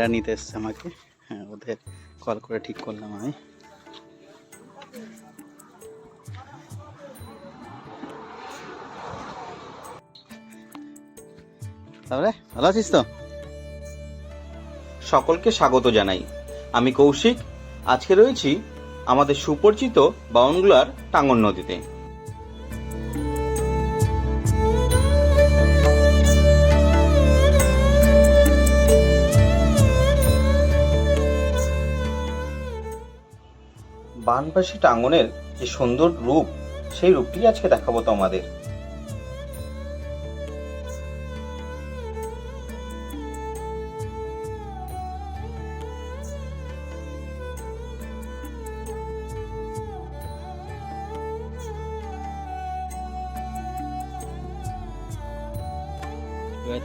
ভাইরা নিতে এসছে আমাকে। হ্যাঁ ওদের কল করে ঠিক করলাম আমি। তাহলে, ভালো আছিস তো? সকলকে স্বাগত জানাই। আমি কৌশিক। আজকে রয়েছি আমাদের সুপরিচিত বাউনগুলার টাঙ্গন নদীতে। বানবাসী টাঙ্গনের যে সুন্দর রূপ, সেই রূপটি আজকে দেখাবো তোমাদের।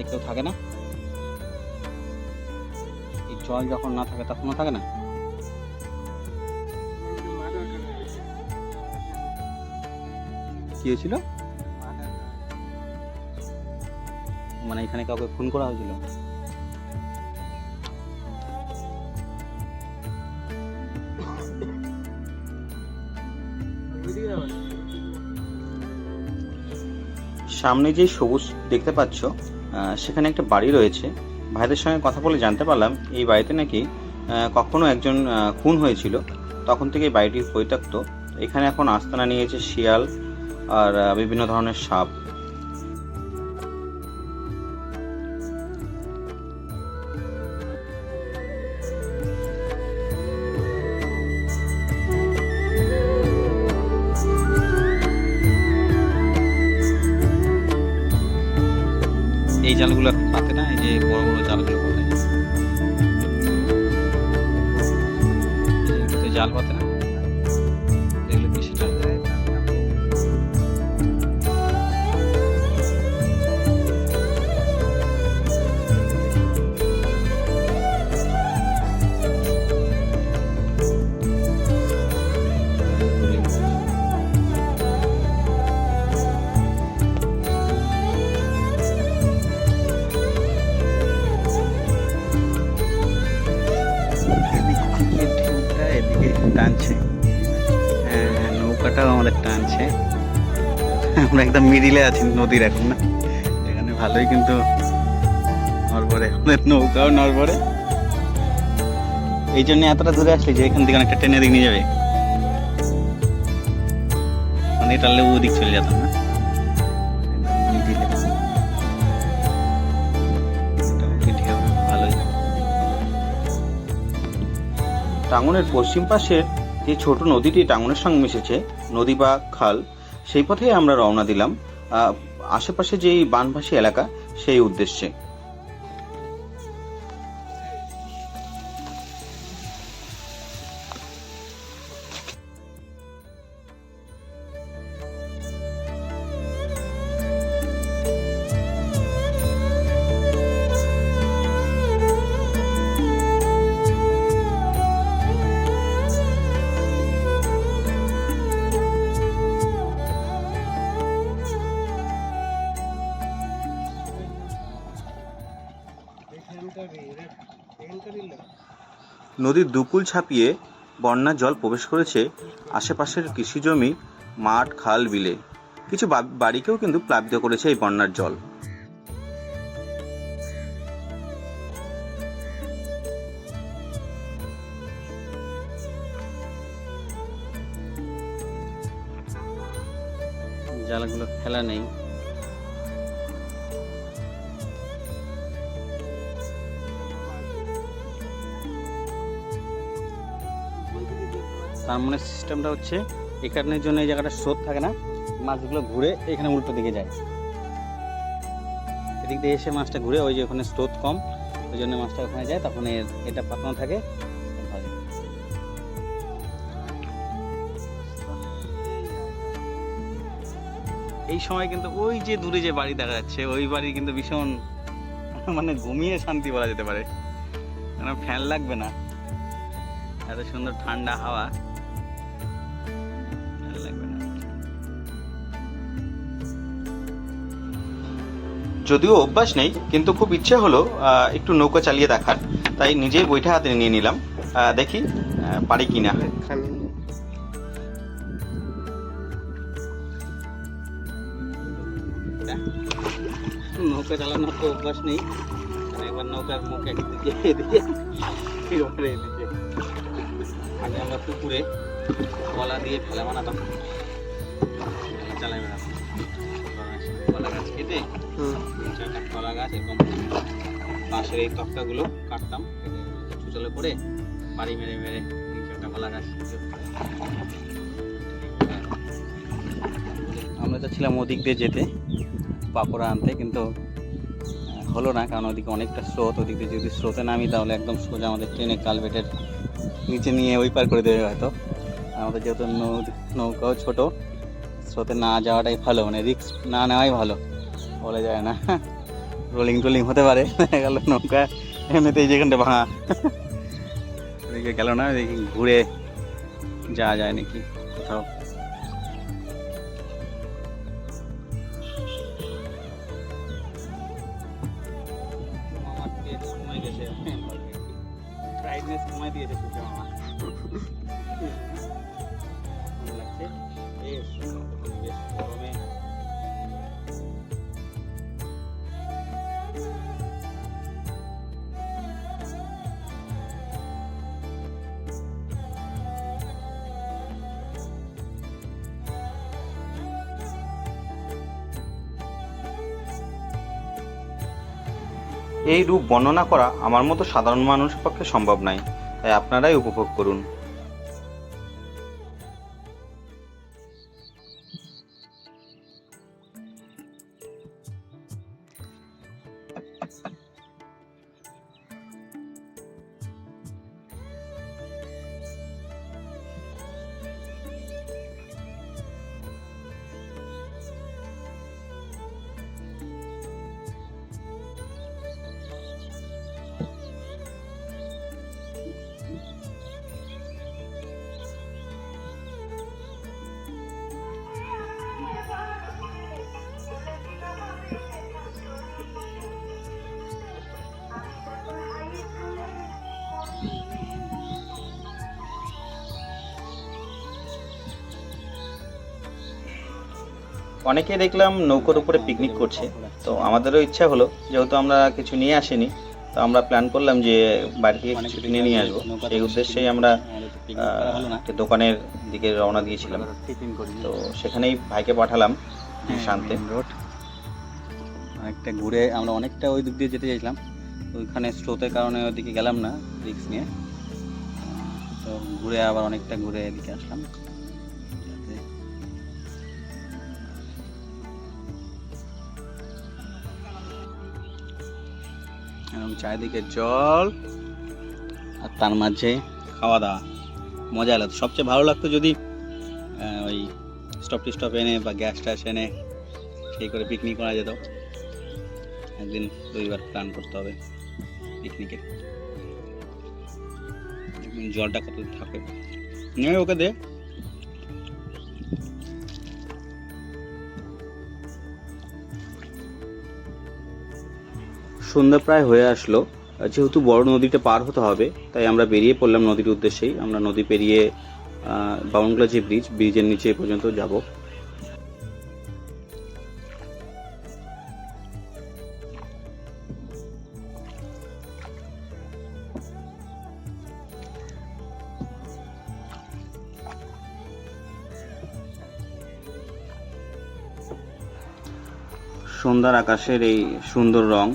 কেউ থাকে না? এই জল যখন না থাকে, তখনও থাকে না? কি হয়েছিল মানে এখানে কাউকে ফোন করা হয়েছিল। সামনে যে সবুজ দেখতে পাচ্ছ সেখানে একটা বাড়ি রয়েছে। ভাইদের সঙ্গে কথা বলে জানতে পারলাম, এই বাড়িতে নাকি কখনো একজন খুন হয়েছিল। তখন থেকে বাড়িটি পরিত্যক্ত। এখানে এখন আস্তানা নিয়েছে শিয়াল আর বিভিন্ন ধরনের সাপ। এই জালগুলো পাতে না, এই যে বড় বড় জালগুলো পাতে জাল পাতে না? টানছে। হ্যাঁ হ্যাঁ, নৌকাটাও আমাদের টানছে। আমরা একদম মিডিলে আছি নদীর এখন না। এখানে ভালোই কিন্তু নড়বড়ে আমাদের নৌকাও নড়বড়ে। এই জন্য এতটা দূরে আসলে যে এখান থেকে অনেকটা ট্রেনে দিক নিয়ে যাবে। অনেকটা লেবু ওদিক চলে যেতাম না। টাঙ্গনের পশ্চিম পাশের যে ছোট নদীটি টাঙ্গনের সঙ্গে মিশেছে, নদী বা খাল, সেই পথেই আমরা রওনা দিলাম। আশেপাশে যে বানভাসী এলাকা, সেই উদ্দেশ্যে। নদীর দুকুল ছাপিয়ে বন্যার জল প্রবেশ করেছে আশেপাশের কৃষিজমি, মাঠ, খাল, বিলে। কিছু বাড়িকেও কিন্তু প্লাবিত করেছে এই বন্যার জল। জালগুলো ফেলা নেই। তার মানে সিস্টেমটা হচ্ছে, এখানের জন্য এই জায়গাটা স্রোত থাকে না, মাছগুলো ঘুরে এখানে উল্টো দিকে যায়। এদিক দিয়ে এসে মাছটা ঘুরে, ওই যে ওখানে স্রোত কম, ওই জন্য মাছটা ওখানে যায়, তখন এর- এটা পাতনা থাকে। এই সময় কিন্তু ওই যে দূরে যে বাড়ি দেখা যাচ্ছে, ওই বাড়ি কিন্তু ভীষণ মানে ঘুমিয়ে শান্তি বলা যেতে পারে। কারণ ফ্যান লাগবে না। এত সুন্দর ঠান্ডা হাওয়া। যদিও অভ্যাস নেই, কিন্তু খুব ইচ্ছে হলো একটু নৌকা চালিয়ে দেখার। তাই নিজেই বইটা হাতে নিয়ে নিলাম। দেখি পারি কি না নৌকা চালানোর তো অভ্যাস নেই। একবার নৌকার মুখ একদিকে আগে আমরা পুকুরে কলা দিয়ে ফেলা বানাতাম। চালাই বেড়াতাম কলা তিন চারটা কলা গাছ এরকম বাঁশের এই তক্তাগুলো কাটতাম। চুচলে করে বাড়ি মেরে মেরে তিন চারটা কলা গাছ আমরা তো ছিলাম ওদিক দিয়ে যেতে পাকোড়া আনতে কিন্তু হলো না কারণ ওদিকে অনেকটা স্রোত। ওদিক দিয়ে যদি স্রোতে নামি তাহলে একদম সোজা আমাদের ট্রেনে কালভেটের নিচে নিয়ে ওই পার করে দেবে হয়তো। আমাদের যেহেতু নৌকাও ছোট স্রোতে না যাওয়াটাই ভালো মানে রিস্ক না নেওয়াই ভালো। বলা যায় না। রোলিং টোলিং হতে পারে। দেখা গেল নৌকা, এমনিতেই যেখানটা ভাঙা। ওদিকে গেল না দেখি ঘুরে যাওয়া যায় নাকি কোথাও। কমাই দিয়েছে সূর্য মামা। এই রূপ বর্ণনা করা আমার মতো সাধারণ মানুষের পক্ষে সম্ভব নয় তাই আপনারাই উপভোগ করুন। অনেকে দেখলাম নৌকোর উপরে পিকনিক করছে। তো আমাদেরও ইচ্ছা হলো যেহেতু আমরা কিছু নিয়ে আসিনি তো আমরা প্ল্যান করলাম যে বাড়ি থেকে কিছু কিনে নিয়ে আসব। সেই উদ্দেশ্যেই আমরা দোকানের দিকে রওনা দিয়েছিলাম। তো সেখানেই ভাইকে পাঠালাম শান্তে। রোড অনেকটা ঘুরে আমরা অনেকটা ওই দিক দিয়ে যেতে চাইছিলাম। ওইখানে স্রোতের কারণে ওইদিকে গেলাম না রিক্স নিয়ে। তো ঘুরে আবার অনেকটা ঘুরে এদিকে আসলাম। এরকম চারিদিকে জল আর তার মাঝে খাওয়া দাওয়া মজা লাগতো সবচেয়ে ভালো লাগতো যদি ওই স্টপ টিস্টপ এনে বা গ্যাস ট্যাস এনে সেই করে পিকনিক করা যেত। একদিন রবিবার প্ল্যান করতে হবে পিকনিকে জলটা কত থাকে নিয়ে ওকে দে। সন্ধ্যা প্রায় হয়ে আসলো। যেহেতু বড় নদীটা পার হতে হবে, তাই আমরা বেরিয়ে পড়লাম নদীর উদ্দেশ্যেই। আমরা নদী পেরিয়ে বাউনগলা যে ব্রিজ, ব্রিজের নিচে পর্যন্ত যাব। সন্ধ্যার আকাশের এই সুন্দর রং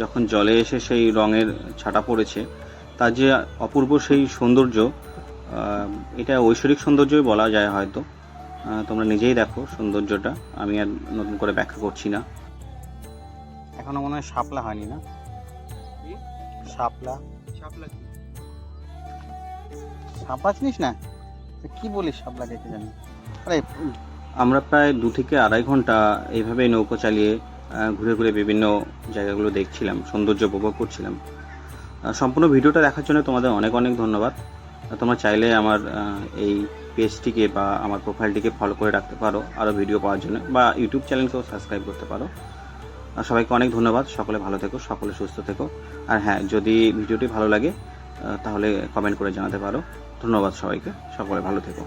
যখন জলে এসে সেই রঙের ছাটা পড়েছে তার যে অপূর্ব সেই সৌন্দর্য এটা ঐশ্বরিক সৌন্দর্যই বলা যায় হয়তো। তোমরা নিজেই দেখো সৌন্দর্যটা আমি আর নতুন করে ব্যাখ্যা করছি না। এখনও মনে হয় শাপলা হয়নি না? শাপলা। শাপলা কি? শাপলা চিনিস না? কি বলিস শাপলা দেখে জানি। আরে আমরা প্রায় দু থেকে আড়াই ঘণ্টা এইভাবেই নৌকো চালিয়ে ঘুরে ঘুরে বিভিন্ন জায়গাগুলো দেখছিলাম, সৌন্দর্য উপভোগ করছিলাম। সম্পূর্ণ ভিডিওটা দেখার জন্য তোমাদের অনেক অনেক ধন্যবাদ। তোমরা চাইলে আমার এই পেজটিকে বা আমার প্রোফাইলটিকে ফলো করে রাখতে পারো আরও ভিডিও পাওয়ার জন্য, বা ইউটিউব চ্যানেলকেও সাবস্ক্রাইব করতে পারো। সবাইকে অনেক ধন্যবাদ। সকলে ভালো থেকো, সকলে সুস্থ থেকো। আর হ্যাঁ যদি ভিডিওটি ভালো লাগে তাহলে কমেন্ট করে জানাতে পারো। ধন্যবাদ সবাইকে। সকলে ভালো থেকো।